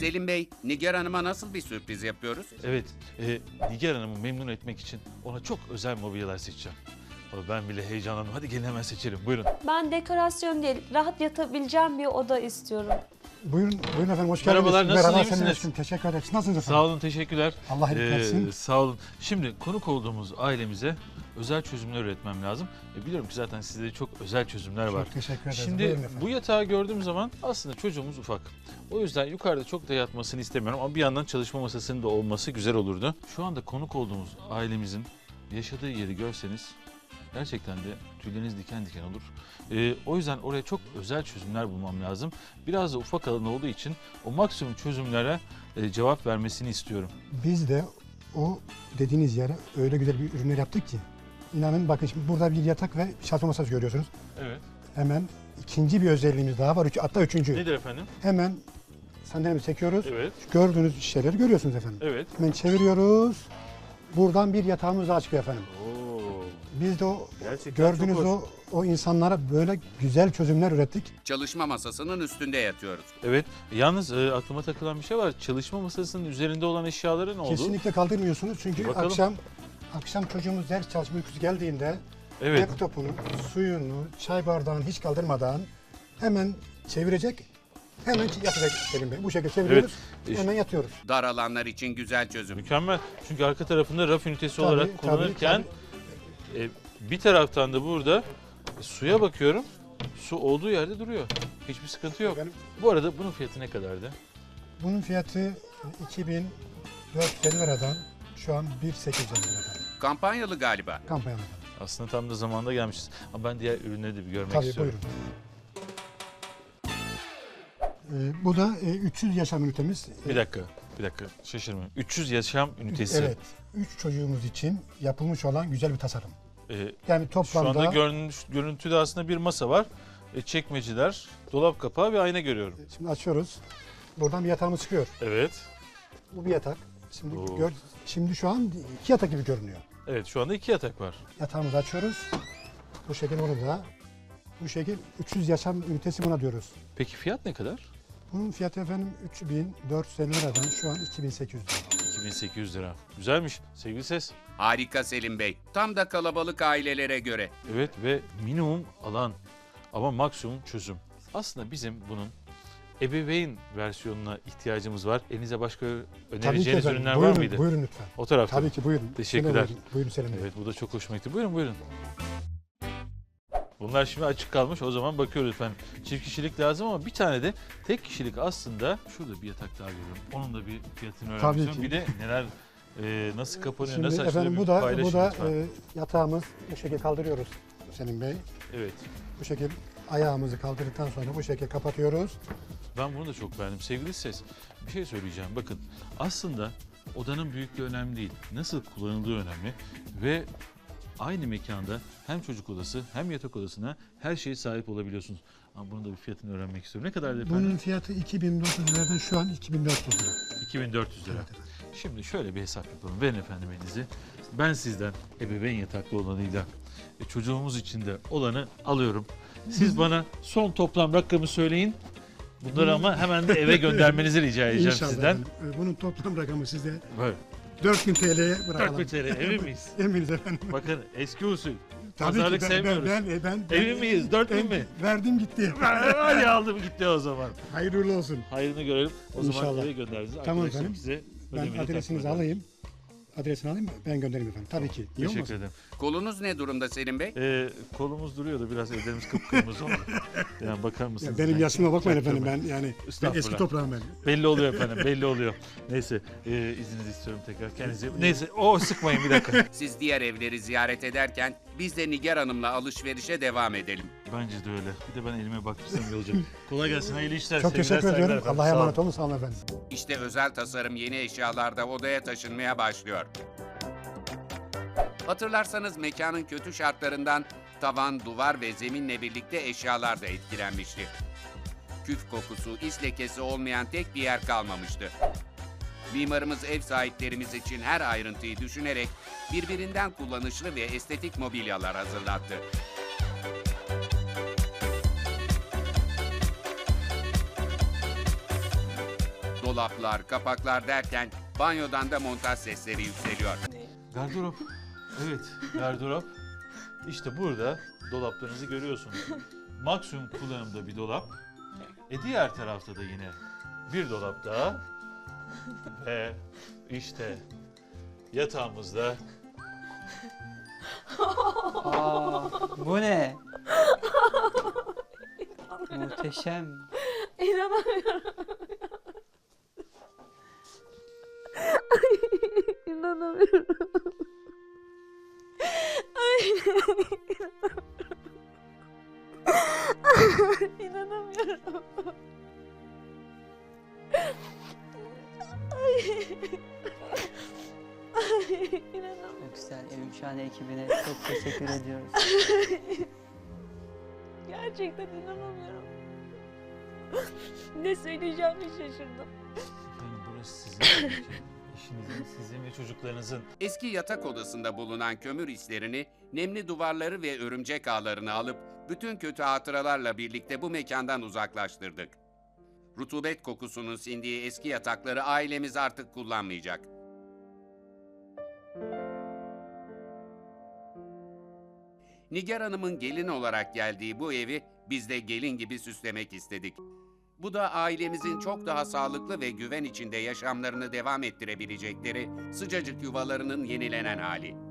Selim Bey, Nigar Hanım'a nasıl bir sürpriz yapıyoruz? Evet, e, Nigar Hanım'ı memnun etmek için ona çok özel mobilyalar seçeceğim. Ama Ben bile heyecanlandım. Hadi gelin hemen seçelim. Buyurun. Ben dekorasyon değil, rahat yatabileceğim bir oda istiyorum. Buyurun, buyurun efendim hoş geldiniz. Merhabalar, nasılsınız, iyi Sayın misiniz? Aşkım, Teşekkür ederiz. Nasılsınız efendim? Sağ olun, teşekkürler. Allah iyilik versin. Ee, sağ olun. Şimdi konuk olduğumuz ailemize özel çözümler üretmem lazım. E, biliyorum ki zaten sizde çok özel çözümler var. Çok teşekkür ederiz. Şimdi bu yatağı gördüğüm zaman aslında çocuğumuz ufak. O yüzden yukarıda çok da yatmasını istemiyorum ama bir yandan çalışma masasının da olması güzel olurdu. Şu anda konuk olduğumuz ailemizin yaşadığı yeri görseniz gerçekten de tüyleriniz diken diken olur. Ee, o yüzden oraya çok özel çözümler bulmam lazım. Biraz da ufak alan olduğu için o maksimum çözümlere e, cevap vermesini istiyorum. Biz de o dediğiniz yere öyle güzel bir ürünler yaptık ki. İnanın bakın şimdi burada bir yatak ve şato masası görüyorsunuz. Evet. Hemen ikinci bir özelliğimiz daha var. Üç, hatta üçüncü. Nedir efendim? Hemen sandalyemizi çekiyoruz. Evet. Gördüğünüz şeyleri görüyorsunuz efendim. Evet. Hemen çeviriyoruz. Buradan bir yatağımız daha çıkıyor efendim. Biz de o Gerçekten gördüğünüz çok o, o insanlara böyle güzel çözümler ürettik. Çalışma masasının üstünde yatıyoruz. Evet. Yalnız e, aklıma takılan bir şey var. Çalışma masasının üzerinde olan eşyaları ne oldu? Kesinlikle kaldırmıyorsunuz çünkü Bakalım. akşam akşam çocuğumuz ders çalışma uykusu geldiğinde Evet. laptopunu, suyunu, çay bardağını hiç kaldırmadan hemen çevirecek. Hemen yatacak Selim Bey. Bu şekilde çeviriyoruz. Evet. Hemen yatıyoruz. Dar alanlar için güzel çözüm. Mükemmel. Çünkü arka tarafında raf ünitesi Tabii, olarak tabii, kullanırken e, bir taraftan da burada e, suya bakıyorum. Su olduğu yerde duruyor. Hiçbir sıkıntı yok. Benim- Bu arada bunun fiyatı ne kadardı? Bunun fiyatı 2450 liradan şu an 1850 liradan Kampanyalı galiba. kampanyada. Aslında tam da zamanda gelmişiz. Ama ben diğer ürünleri de bir görmek Tabii istiyorum. buyurun. Ee, bu da e, 300 yaşam ünitemiz. Bir dakika. Bir dakika. Şaşırmayın. 300 yaşam ünitesi. Evet. 3 çocuğumuz için yapılmış olan güzel bir tasarım. E, Yani Şu toplamda anda görünüş, görüntüde aslında bir masa var. E, çekmeciler, dolap kapağı ve ayna görüyorum. şimdi açıyoruz. Buradan bir yatağımız çıkıyor. Evet. Bu bir yatak. Şimdi Oo. gör, şimdi şu an iki yatak gibi görünüyor. Evet şu anda iki yatak var. Yatağımızı açıyoruz. Bu şekil onu da. Bu şekil 300 yaşam ünitesi buna diyoruz. Peki fiyat ne kadar? Bunun fiyatı efendim 3450 liradan şu an 2800 lira. 2800 lira. Güzelmiş sevgili ses. Harika Selim Bey. Tam da kalabalık ailelere göre. Evet ve minimum alan ama maksimum çözüm. Aslında bizim bunun ebeveyn versiyonuna ihtiyacımız var. Elinize başka önereceğiniz efendim. ürünler buyurun, var mıydı? Buyurun lütfen. O tarafta. Tabii ki buyurun. Teşekkürler. Selam olsun. Buyurun Selim Bey. Evet bu da çok hoşuma gitti. Buyurun buyurun. Bunlar şimdi açık kalmış. O zaman bakıyoruz efendim. Çift kişilik lazım ama bir tane de tek kişilik aslında şurada bir yatak daha görüyorum. Onun da bir fiyatını öğrenmek Tabii istiyorum. ki. Bir de neler e, nasıl kapanıyor, Şimdi nasıl açılıyor efendim bir bu da paylaşın bu da lütfen. e, yatağımız bu şekilde kaldırıyoruz Selim Bey. Evet. Bu şekil ayağımızı kaldırdıktan sonra bu şekilde kapatıyoruz. Ben bunu da çok beğendim. Sevgili ses, bir şey söyleyeceğim. Bakın aslında odanın büyüklüğü önemli değil. Nasıl kullanıldığı önemli ve aynı mekanda hem çocuk odası hem yatak odasına her şeye sahip olabiliyorsunuz. Ama bunun da bir fiyatını öğrenmek istiyorum. Ne kadardı efendim? Bunun fiyatı 2900 liradan şu an 2400 lira. 2400 lira. Evet efendim. Şimdi şöyle bir hesap yapalım. Verin efendim elinizi. Ben sizden ebeveyn yataklı olanıyla e, çocuğumuz için de olanı alıyorum. Siz bana son toplam rakamı söyleyin. Bunları ama hemen de eve göndermenizi rica edeceğim İnşallah sizden. efendim. E, Bunun toplam rakamı size Böyle. 4000 TL'ye bırakalım. 4000 TL emin miyiz? Eminiz efendim. Bakın eski usul. Tabii Pazarlık ki ben, ben, sevmiyoruz. ben, ben, ben, Emin miyiz? 4000 ben- mi? Verdim gitti. Hadi aldım gitti o zaman. Hayırlı olsun. Hayrını görelim. O zaman İnşallah. eve göndeririz. Tamam Arkadaşlarım efendim. size Ben adresinizi alayım. Adresini alayım mı? Ben göndereyim efendim. Tabii ki. İyi Teşekkür ederim. Kolunuz ne durumda Selim Bey? Ee, kolumuz duruyor da biraz ellerimiz kıpkırmızı oldu. Yani bakar Ya mısınız? benim Yani yaşıma bakmayın efendim ben yani ben eski toprağım ben. Belli oluyor efendim belli oluyor. Neyse e, izninizi istiyorum tekrar kendinize. Neyse o sıkmayın bir dakika. Siz diğer evleri ziyaret ederken biz de Nigar Hanım'la alışverişe devam edelim. Bence de öyle. Bir de ben elime baktırsam iyi olacak. Kolay gelsin hayırlı işler. Çok sevgiler, teşekkür saygılar ediyorum. efendim. Allah'a Sağ olun. emanet olun. Sağ olun efendim. İşte özel tasarım yeni eşyalarda odaya taşınmaya başlıyor. Hatırlarsanız mekanın kötü şartlarından tavan, duvar ve zeminle birlikte eşyalar da etkilenmişti. Küf kokusu, is lekesi olmayan tek bir yer kalmamıştı. Mimarımız ev sahiplerimiz için her ayrıntıyı düşünerek birbirinden kullanışlı ve estetik mobilyalar hazırlattı. Dolaplar, kapaklar derken banyodan da montaj sesleri yükseliyor. Gardırop. Evet, gardırop. İşte burada dolaplarınızı görüyorsunuz. Maksimum kullanımda bir dolap. E diğer tarafta da yine bir dolap daha. Ve işte yatağımızda Aa, bu ne? Muhteşem. İnanamıyorum. İnanamıyorum. Ay. İnanamıyorum. Ay. Ay, inanamıyorum. Yüksel Evimşahane ekibine çok teşekkür ediyoruz. Gerçekten inanamıyorum. ne söyleyeceğimi şaşırdım. Efendim burası sizin ki. İşinizin, sizin ve çocuklarınızın. Eski yatak odasında bulunan kömür islerini, nemli duvarları ve örümcek ağlarını alıp bütün kötü hatıralarla birlikte bu mekandan uzaklaştırdık. Rutubet kokusunun sindiği eski yatakları ailemiz artık kullanmayacak. Nigar Hanım'ın gelin olarak geldiği bu evi biz de gelin gibi süslemek istedik. Bu da ailemizin çok daha sağlıklı ve güven içinde yaşamlarını devam ettirebilecekleri sıcacık yuvalarının yenilenen hali.